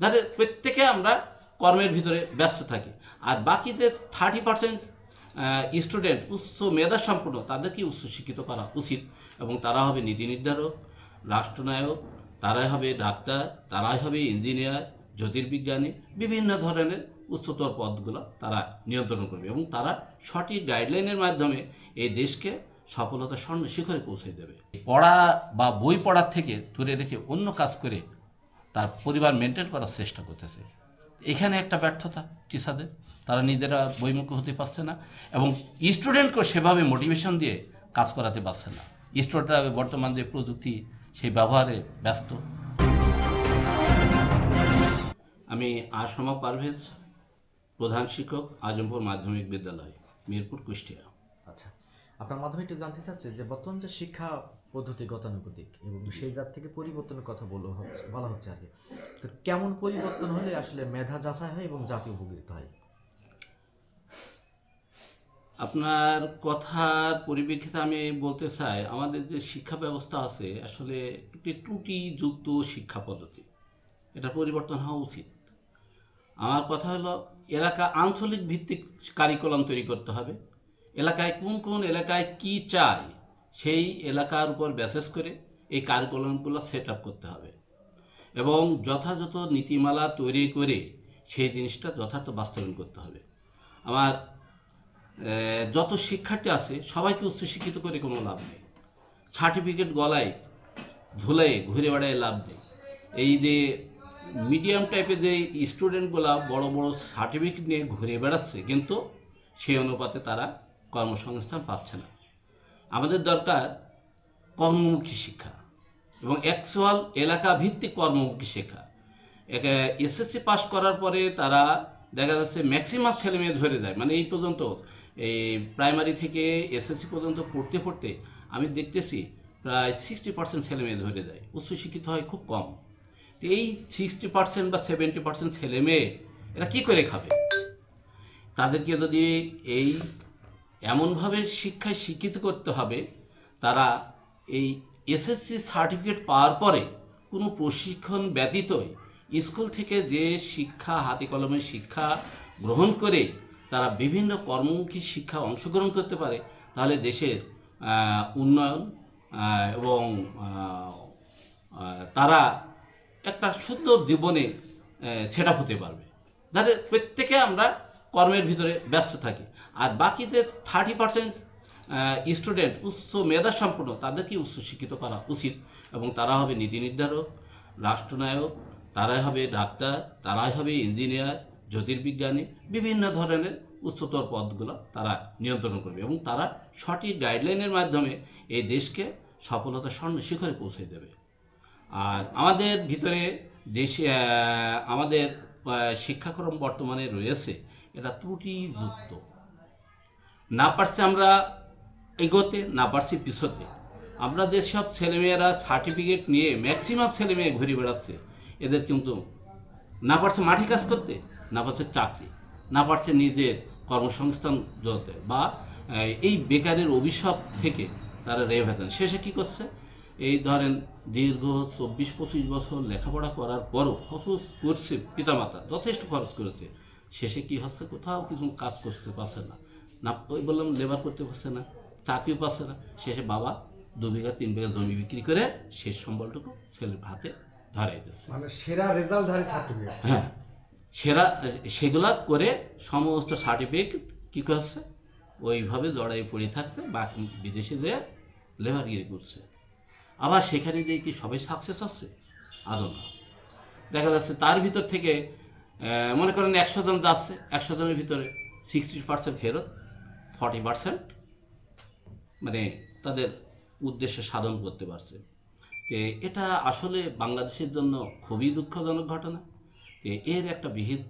যাতে প্রত্যেকে আমরা কর্মের ভিতরে ব্যস্ত থাকি। আর বাকিদের থার্টি পার্সেন্ট স্টুডেন্ট উচ্চ মেধা সম্পন্ন তাদেরকে উচ্চ শিক্ষিত করা উচিত? এবং তারা হবে নীতি নির্ধারক, রাষ্ট্রনায়ক, তারাই হবে ডাক্তার, তারাই হবে ইঞ্জিনিয়ার জ্যোতির্বিজ্ঞানী, বিভিন্ন ধরনের উচ্চতর পদগুলো তারা নিয়ন্ত্রণ করবে। এবং তারা সঠিক গাইডলাইনের মাধ্যমে এই দেশকে সফলতা স্বর্ণ শিখরে পৌঁছে দেবে। পড়া বা বই পড়ার থেকে দূরে রেখে অন্য কাজ করে তার পরিবার মেনটেন করার চেষ্টা করতেছে। এখানে একটা ব্যর্থতা টিচারদের। তারা নিজেরা বইমুখ হতে পারছে না এবং স্টুডেন্টকেও সেভাবে মোটিভেশন দিয়ে কাজ করাতে পারছে না। স্টুডেন্টরা বর্তমান যে প্রযুক্তি, সেই ব্যবহারে ব্যস্ত। আমি আসমা পারভেজ, প্রধান শিক্ষক, আজমপুর মাধ্যমিক বিদ্যালয়, মিরপুর, কুষ্টিয়া। আচ্ছা। আপনার মাধ্যমে একটু জানতে চাচ্ছি যে বর্তমান যে শিক্ষা পদ্ধতি গতানুগতিক এবং সেই জাত থেকে পরিবর্তনের কথা বলা হচ্ছে বলা হচ্ছে আগে তো কেমন পরিবর্তন হলে আসলে মেধা যাচাই হয় এবং জাতীয় উপকৃত হয়? আপনার কথার পরিপ্রেক্ষিতে আমি বলতে চাই, আমাদের যে শিক্ষা ব্যবস্থা আছে, আসলে একটি ত্রুটিযুক্ত শিক্ষা পদ্ধতি। এটা পরিবর্তন হওয়া উচিত। আমার কথা হলো, এলাকা আঞ্চলিক ভিত্তিক কারিকুলাম তৈরি করতে হবে। এলাকায় কোন কোন এলাকায় কি চাই সেই এলাকার উপর বেসেস করে এই কারিকুলামগুলো সেট আপ করতে হবে। এবং যথাযথ নীতিমালা তৈরি করে সেই জিনিসটা যথার্থ বাস্তবায়ন করতে হবে। আমার যত শিক্ষার্থী আছে, সবাইকে উচ্চশিক্ষিত করে কোনো লাভ নেই। সার্টিফিকেট গলায় ঝুলাই ঘুরে বেড়ায় লাভ নেই। এই যে মিডিয়াম টাইপের যে স্টুডেন্টগুলা বড় বড় সার্টিফিকেট নিয়ে ঘুরে বেড়াচ্ছে, কিন্তু সেই অনুপাতে তারা কর্মসংস্থান পাচ্ছে না। আমাদের দরকার কর্মমুখী শিক্ষা এবং অ্যাকচুয়াল এলাকা ভিত্তিক কর্মমুখী শিক্ষা। এসএসসি পাস করার পরে তারা দেখা যাচ্ছে ম্যাক্সিমাম ছেলে মেয়ে ধরে দেয়। মানে এই পর্যন্ত, এই প্রাইমারি থেকে এসএসসি পর্যন্ত পড়তে পড়তে আমি দেখতেছি প্রায় সিক্সটি পার্সেন্ট ছেলে মেয়ে ধরে দেয়। উচ্চশিক্ষিত হয় খুব কম। এই সিক্সটি পার্সেন্ট বা সেভেন্টি পার্সেন্ট ছেলে মেয়ে এরা কী করে খাবে? তাদেরকে যদি এই এমনভাবে শিক্ষায় শিক্ষিত করতে হবে, তারা এই এসএসসি সার্টিফিকেট পাওয়ার পরে কোনো প্রশিক্ষণ ব্যতীতই স্কুল থেকে যে শিক্ষা, হাতে কলমে শিক্ষা গ্রহণ করে তারা বিভিন্ন কর্মমুখী শিক্ষা অংশগ্রহণ করতে পারে, তাহলে দেশের উন্নয়ন এবং তারা একটা সুন্দর জীবনে সেট হতে পারবে। যাতে প্রত্যেকে আমরা কর্মের ভিতরে ব্যস্ত থাকি। আর বাকিদের থার্টি পার্সেন্ট স্টুডেন্ট উচ্চ মেধা সম্পন্ন তাদেরকে উচ্চ শিক্ষিত করা উচিত এবং তারা হবে নীতি নির্ধারক রাষ্ট্রনায়ক তারাই হবে ডাক্তার তারাই হবে ইঞ্জিনিয়ার জ্যোতির্বিজ্ঞানী বিভিন্ন ধরনের উচ্চতর পদগুলো তারা নিয়ন্ত্রণ করবে এবং তারা সঠিক গাইডলাইনের মাধ্যমে এই দেশকে সফলতা স্বর্ণ শিখরে পৌঁছে দেবে। আর আমাদের ভিতরে যে শি- আহ, আমাদের শিক্ষাক্রম বর্তমানে রয়েছে। এটা ত্রুটিযুক্ত। না পারছি আমরা এগোতে, না পারছি পিছোতে। আমরা যেসব ছেলেমেয়েরা সার্টিফিকেট নিয়ে ম্যাক্সিমাম ছেলেমেয়ে ঘুরে বেড়াচ্ছে, এদের কিন্তু না পারছে মাঠে কাজ করতে, না পারছে চাকরি, না পারছে নিজের কর্মসংস্থান জোতে বা এই বেকারের অভিশাপ থেকে তারা রেভ শেষে কী করছে? এই ধরেন দীর্ঘ চব্বিশ পঁচিশ বছর লেখাপড়া করার পরও খরচ করছে পিতামাতা, যথেষ্ট খরচ করেছে। শেষে কি হচ্ছে? কোথাও কিছু কাজ করতে পারছে না। না ওই বললাম লেবার করতে পারছে না চাকরিও পাচ্ছে না। শেষে বাবা দু বিঘা তিন বিঘা জমি বিক্রি করে শেষ সম্বলটুকু ছেলের হাতে ধরাই দিচ্ছে। মানে সেরা রেজাল্টধারী সার্টিফিকেট হ্যাঁ সেরা সেগুলা করে সমস্ত সার্টিফিকেট কী করছে? ওইভাবে জড়াই পড়ে থাকছে বা বিদেশে যে লেবারগিরি করছে। আবার সেখানে দিয়ে কি সবাই সাকসেস হচ্ছে? আদৌ না। দেখা যাচ্ছে তার ভিতর থেকে মনে করেন একশো জন যাচ্ছে, একশো জনের ভিতরে সিক্সটি পার্সেন্ট ফেরত ফর্টি পার্সেন্ট মানে তাদের উদ্দেশ্য সাধন করতে পারছে। এটা আসলে বাংলাদেশের জন্য খুবই দুঃখজনক ঘটনা। এর একটা বিহিত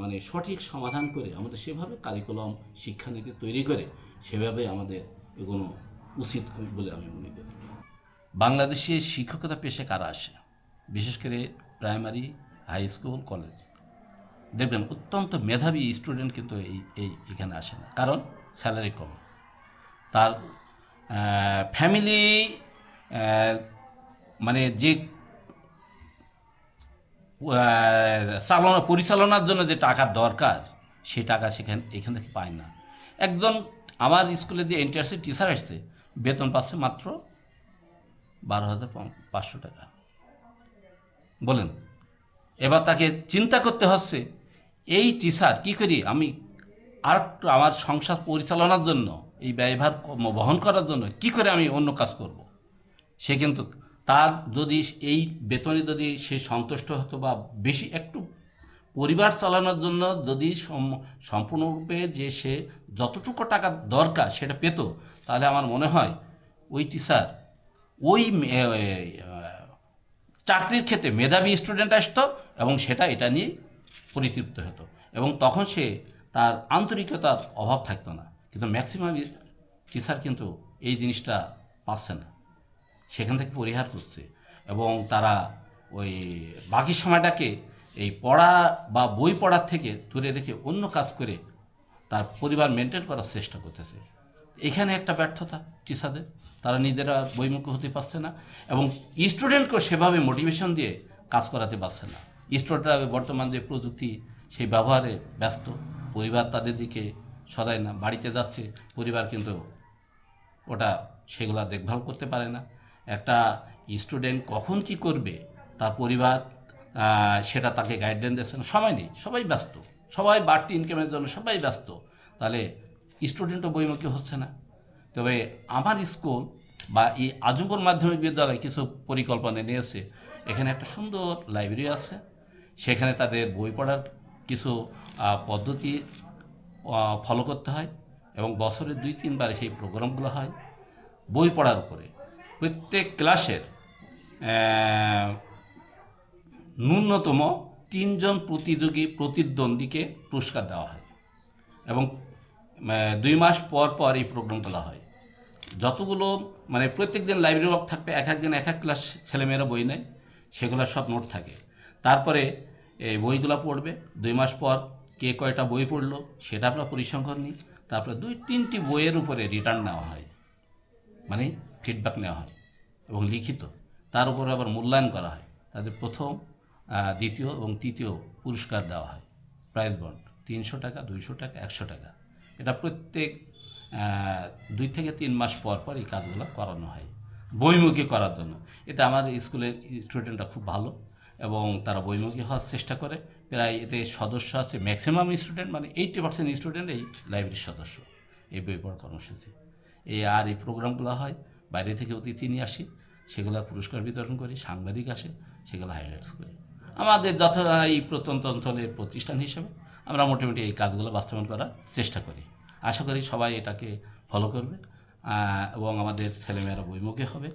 মানে সঠিক সমাধান করে আমাদের সেভাবে কারিকুলাম শিক্ষানীতি তৈরি করে সেভাবে আমাদের এগোনো উচিত বলে আমি মনে করি। বাংলাদেশে শিক্ষকতা পেশে কারা আসে? বিশেষ করে প্রাইমারি হাই স্কুল কলেজ দেখবেন অত্যন্ত মেধাবী স্টুডেন্ট কিন্তু এই এই, এখানে আসে না। কারণ স্যালারি কম। তার ফ্যামিলি মানে যে চালনা, পরিচালনার জন্য যে টাকার দরকার, সে টাকা সেখান, এখান থেকে পায় না। একজন আমার স্কুলে যে এনটিআরসি টিচার আসছে বেতন পাচ্ছে মাত্র বারো হাজার পাঁচশো টাকা। বলেন এবার তাকে চিন্তা করতে হচ্ছে, এই টিচার কী করি আমি আর আমার সংসার পরিচালনার জন্য, এই ব্যয়ভার বহন করার জন্য কি করে আমি অন্য কাজ করব। সে কিন্তু তার যদি এই বেতনে যদি সে সন্তুষ্ট হতো বা বেশি একটু পরিবার চালানোর জন্য যদি সম- সম্পূর্ণরূপে যে সে যতটুকু টাকা দরকার সেটা পেত, তাহলে আমার মনে হয় ওই টিচার ওই চাকরির ক্ষেত্রে মেধাবী স্টুডেন্ট আসতো এবং সেটা এটা নিয়ে পরিতৃপ্ত হতো। এবং তখন সে তার আন্তরিকতার অভাব থাকতো না। কিন্তু ম্যাক্সিমাম টিচার কিন্তু এই জিনিসটা পাচ্ছে না। সেখান থেকে পরিহার করছে। এবং তারা ওই বাকি সময়টাকে এই পড়া বা বই পড়ার থেকে দূরে রেখে অন্য কাজ করে তার পরিবার মেনটেন করার চেষ্টা করতেছে। এখানে একটা ব্যর্থতা টিচারদের তারা নিজেরা বইমুখ হতে পারছে না এবং স্টুডেন্টকেও সেভাবে মোটিভেশন দিয়ে কাজ করাতে পারছে না। স্টুডেন্টরা বর্তমান যে প্রযুক্তি, সেই ব্যবহারে ব্যস্ত। পরিবার তাদের দিকে সদায় না। বাড়িতে যাচ্ছে, পরিবার কিন্তু ওটা সেগুলা দেখভাল করতে পারে না। একটা স্টুডেন্ট কখন কি করবে, তার পরিবার সেটা তাকে গাইডলাইন দিচ্ছে না। সময় নেই। সবাই ব্যস্ত। সবাই বাড়তি ইনকামের জন্য সবাই ব্যস্ত। তাহলে স্টুডেন্টও বইমুখী হচ্ছে না। তবে আমার স্কুল বা এই আজমপুর মাধ্যমিক বিদ্যালয় কিছু পরিকল্পনা নিয়েছে। এখানে একটা সুন্দর লাইব্রেরি আছে। সেখানে তাদের বই পড়ার কিছু পদ্ধতি ফলো করতে হয় এবং বছরে দুই, তিনবার সেই প্রোগ্রামগুলো হয় বই পড়ার উপরে। প্রত্যেক ক্লাসের ন্যূনতম তিনজন প্রতিযোগী প্রতিদ্বন্দ্বীকে পুরস্কার দেওয়া হয় এবং দুই মাস পর পর এই প্রোগ্রামগুলো হয়। যতগুলো মানে প্রত্যেক দিন লাইব্রেরি ওয়ার্ক থাকবে, এক একদিন এক এক ক্লাস ছেলেমেয়েরা বই নেয়, সেগুলো সব নোট থাকে। তারপরে এই বইগুলো পড়বে, দুই মাস পর কে কয়টা বই পড়ল, সেটা আমরা পরিসংখ্যান নিই। তারপরে দুই, তিনটি বইয়ের উপরে রিটার্ন নেওয়া হয় মানে ফিডব্যাক নেওয়া হয়, এবং লিখিত। তার উপরে আবার মূল্যায়ন করা হয়। তাদের প্রথম দ্বিতীয় এবং তৃতীয় পুরস্কার দেওয়া হয়। প্রাইজ বন্ড তিনশো টাকা, দুইশো টাকা, একশো টাকা। এটা প্রত্যেক দুই থেকে তিন মাস পর পর এই কাজগুলো করানো হয়। বইমুখী করার জন্য। এতে আমাদের স্কুলের স্টুডেন্টরা খুব ভালো এবং তারা বইমুখী হওয়ার চেষ্টা করে। প্রায় এতে সদস্য আছে ম্যাক্সিমাম স্টুডেন্ট মানে এইটি পার্সেন্ট স্টুডেন্ট এই লাইব্রেরির সদস্য এই বই পড়া কর্মসূচি। এই আর এই প্রোগ্রামগুলো হয়, বাইরে থেকে অতিথি নিয়ে আসি, সেগুলো পুরস্কার বিতরণ করি, সাংবাদিক আসে, সেগুলো হাইলাইটস করি। আমাদের যথা এই প্রত্যন্ত অঞ্চলের প্রতিষ্ঠান হিসেবে আমরা মোটামুটি এই কাজগুলো বাস্তবায়ন করার চেষ্টা করি। আশা করি সবাই এটাকে ফলো করবে এবং আমাদের ছেলেমেয়েরা বইমুখী হবে।